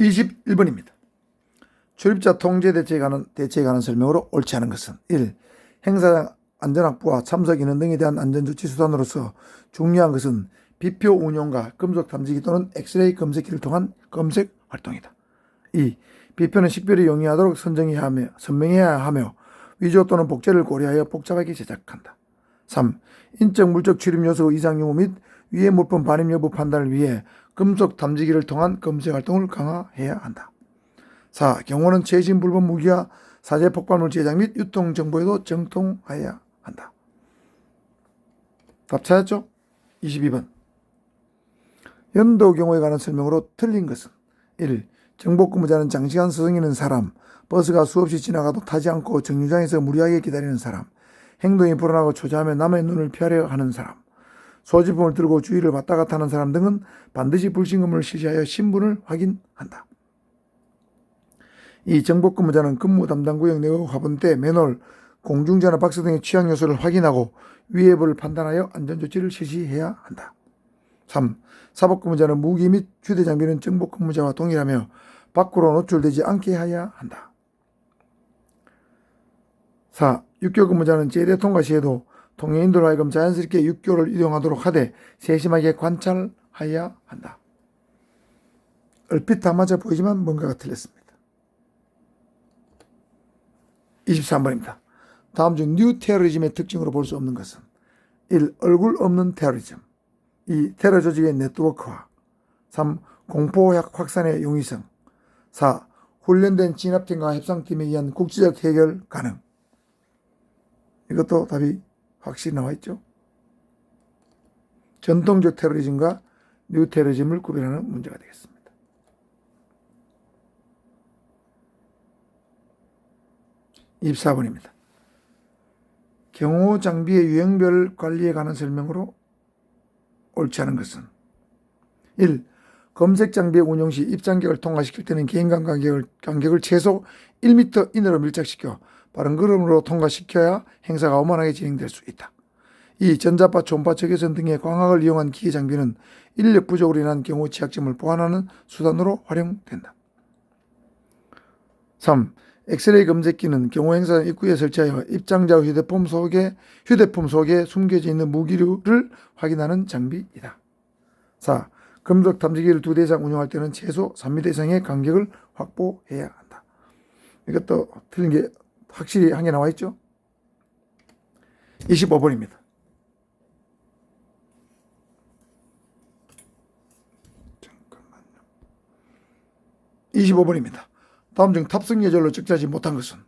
21번입니다. 출입자 통제 대책에 관한, 대책에 관한 설명으로 옳지 않은 것은 1. 행사장 안전확보와 참석 인원 등에 대한 안전조치 수단으로서 중요한 것은 비표 운용과 금속 탐지기 또는 엑스레이 검색기를 통한 검색 활동이다. 2. 비표는 식별이 용이하도록 선정해야 하며, 선명해야 하며 위조 또는 복제를 고려하여 복잡하게 제작한다. 3. 인적 물적 출입 요소 이상 유무 및 위해 물품 반입 여부 판단을 위해 금속 탐지기를 통한 검색 활동을 강화해야 한다. 4. 경호는 최신 불법 무기와 사제 폭발물 제작 및 유통 정보에도 정통하여야 한다. 답 찾았죠? 22번. 연도 경호에 관한 설명으로 틀린 것은 1. 정보근무자는 장시간 서성이는 사람, 버스가 수없이 지나가도 타지 않고 정류장에서 무리하게 기다리는 사람, 행동이 불안하고 초조하며 남의 눈을 피하려 하는 사람, 소지품을 들고 주위를 왔다 갔다 하는 사람 등은 반드시 불신검을 실시하여 신분을 확인한다. 이 정보근무자는 근무 담당 구역 내의 화분 때 맨홀, 공중전화 박스 등의 취약 요소를 확인하고 위해를 판단하여 안전조치를 실시해야 한다. 3. 사법근무자는 무기 및 휴대장비는 정보근무자와 동일하며 밖으로 노출되지 않게 해야 한다. 4. 육교 근무자는 제대 통과 시에도 통행인도로 하여금 자연스럽게 육교를 이동하도록 하되 세심하게 관찰하여야 한다. 얼핏 다 맞아 보이지만 뭔가가 틀렸습니다. 23번입니다. 다음 중 뉴 테러리즘의 특징으로 볼 수 없는 것은 1. 얼굴 없는 테러리즘 2. 테러 조직의 네트워크화 3. 공포 확산의 용이성 4. 훈련된 진압팀과 협상팀에 의한 국제적 해결 가능 이것도 답이 확실히 나와 있죠. 전통적 테러리즘과 뉴 테러리즘을 구별하는 문제가 되겠습니다. 24번입니다. 경호 장비의 유형별 관리에 관한 설명으로 옳지 않은 것은 1. 검색 장비의 운용 시 입장객을 통과시킬 때는 개인 간 간격을, 간격을 최소 1m 이내로 밀착시켜 빠른 걸음으로 통과시켜야 행사가 원만하게 진행될 수 있다. 2. 전자파, 초음파 적외선 등의 광학을 이용한 기계 장비는 인력 부족으로 인한 경우 취약점을 보완하는 수단으로 활용된다. 3. 엑스레이 검색기는 경호 행사 입구에 설치하여 입장자 휴대폰 속에 휴대폰 속에 숨겨져 있는 무기류를 확인하는 장비이다. 4. 금속 탐지기를 두 대 이상 운영할 때는 최소 3m 이상의 간격을 확보해야 한다. 이것도 틀린 게 확실히 한 개 나와 있죠? 25번입니다. 잠깐만요. 25번입니다. 다음 중 탑승 예절로 적자지 못한 것은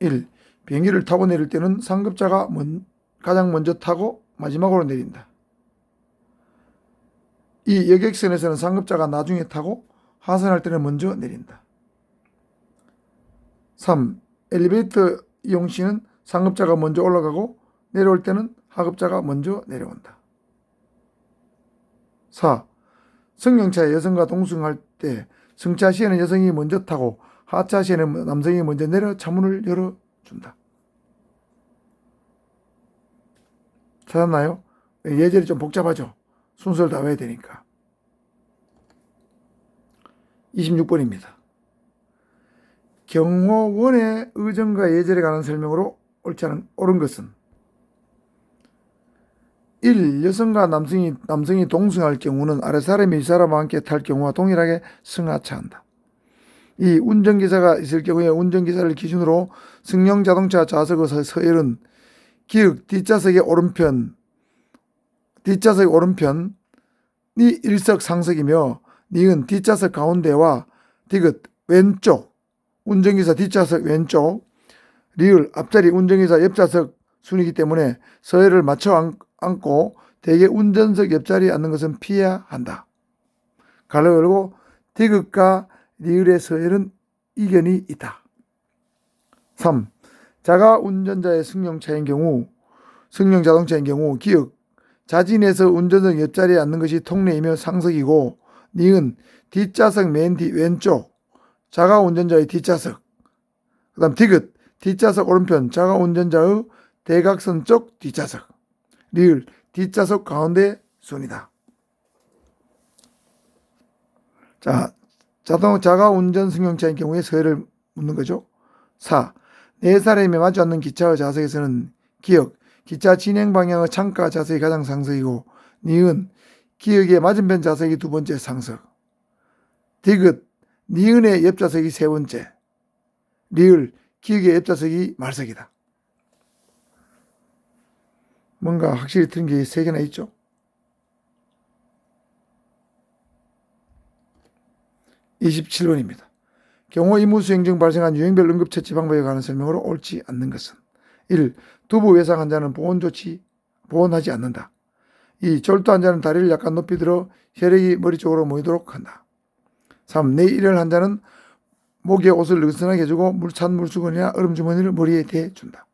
1. 비행기를 타고 내릴 때는 상급자가 먼, 가장 먼저 타고 마지막으로 내린다. 2. 여객선에서는 상급자가 나중에 타고 하산할 때는 먼저 내린다. 3. 엘리베이터 이용 시는 상급자가 먼저 올라가고 내려올 때는 하급자가 먼저 내려온다. 4. 승용차에 여성과 동승할 때 승차 시에는 여성이 먼저 타고 하차 시에는 남성이 먼저 내려 차문을 열어준다. 찾았나요? 예절이 좀 복잡하죠? 순서를 다 외워야 되니까. 26번입니다. 경호원의 의정과 예절에 관한 설명으로 옳지 않은 옳은 것은 1. 여성과 남성이, 남성이 동승할 경우는 아랫사람이 윗사람과 함께 탈 경우와 동일하게 승하차한다. 2. 운전기사가 있을 경우에 운전기사를 기준으로 승용 자동차 좌석의 서열은 기역 뒷좌석의 오른편, 뒷좌석의 오른편이 일석 상석이며 니은 뒷좌석 가운데와 디귿 왼쪽, 운전기사 뒷좌석 왼쪽, 리을 앞자리 운전기사 옆좌석 순이기 때문에 서열을 맞춰 앉고 대개 운전석 옆자리에 앉는 것은 피해야 한다. 가로 열고 디귿과 리을의 서열은 이견이 있다. 3. 자가 운전자의 승용차인 경우, 승용 자동차인 경우 기역 자진해서 운전석 옆자리에 앉는 것이 통례이며 상석이고 니은 뒷좌석 맨 뒤 왼쪽 자가 운전자의 뒷좌석 그 다음 디귿 뒷좌석 오른편 자가 운전자의 대각선 쪽 뒷좌석 리을 뒷좌석 가운데 순이다. 자 자동 자가 운전 승용차인 경우에 서해를 묻는 거죠. 4. 네 사람이 마주 앉는 기차의 좌석에서는 기역, 기차 진행 방향의 창가 좌석이 가장 상석이고 니은, 기역의 맞은편 좌석이 두 번째 상석. 디귿, 니은의 옆좌석이 세 번째. 리을, 기역의 옆좌석이 말석이다. 뭔가 확실히 틀린 게 세 개나 있죠. 27번입니다. 경호 임무 수행 중 발생한 유행별 응급처치 방법에 관한 설명으로 옳지 않는 것은 1. 두부 외상 환자는 보온 조치, 보온하지 않는다. 2. 절도 환자는 다리를 약간 높이 들어 혈액이 머리 쪽으로 모이도록 한다. 3. 뇌일혈 환자는 목에 옷을 느슨하게 해주고 물찬 물수건이나 얼음 주머니를 머리에 대 준다.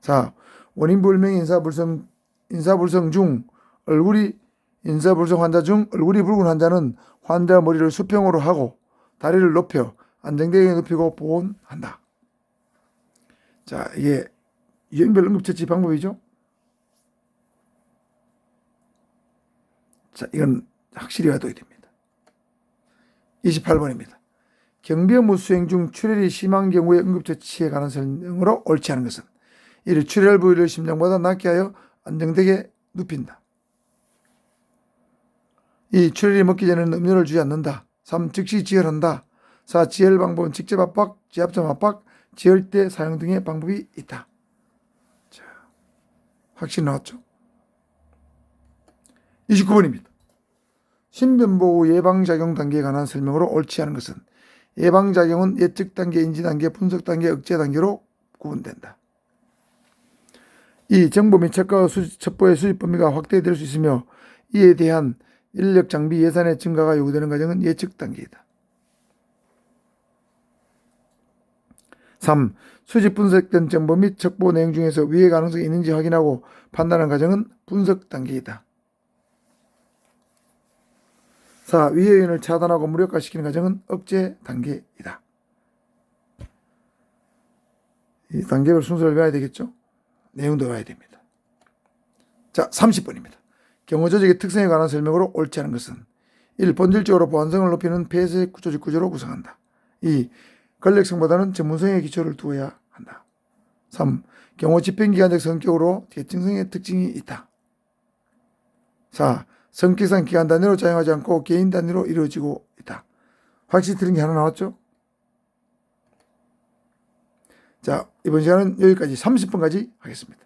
4. 원인 불명 인사불성, 인사불성 중 얼굴이 인사불성 환자 중 얼굴이 붉은 환자는 환자 머리를 수평으로 하고 다리를 높여 안정되게 높이고 보온한다. 자, 이게 유행별 응급처치 방법이죠. 자, 이건 확실히 외워둬야 됩니다. 28번입니다. 경비 업무 수행 중 출혈이 심한 경우의 응급처치에 관한 설명으로 옳지 않은 것은 1. 출혈 부위를 심장보다 낮게 하여 안정되게 눕힌다. 2. 출혈이 먹기 전에는 음료를 주지 않는다. 3. 즉시 지혈한다. 4. 지혈 방법은 직접 압박, 지압점 압박, 지혈 때 사용 등의 방법이 있다. 자, 확실히 나왔죠? 29번입니다. 신변보호 예방작용 단계에 관한 설명으로 옳지 않은 것은 예방작용은 예측 단계, 인지 단계, 분석 단계, 억제 단계로 구분된다. 이 정보 및 첩과 수집, 첩보의 수집 범위가 확대될 수 있으며 이에 대한 인력 장비 예산의 증가가 요구되는 과정은 예측 단계이다. 3. 수집 분석된 정보 및 첩보 내용 중에서 위해 가능성이 있는지 확인하고 판단하는 과정은 분석 단계이다. 4. 위해 요인을 차단하고 무력화시키는 과정은 억제 단계이다. 이 단계별 순서를 외워야 되겠죠? 내용도 외워야 됩니다. 자, 30번입니다. 경호 조직의 특성에 관한 설명으로 옳지 않은 것은 1. 본질적으로 보안성을 높이는 폐쇄 조직 구조로 구성한다. 2. 권력성보다는 전문성의 기초를 두어야 한다. 3. 경호 집행기관적 성격으로 계층성의 특징이 있다. 4. 성격상 기관 단위로 작용하지 않고 개인 단위로 이루어지고 있다. 확실히 틀린 게 하나 나왔죠? 자, 이번 시간은 여기까지 30분까지 하겠습니다.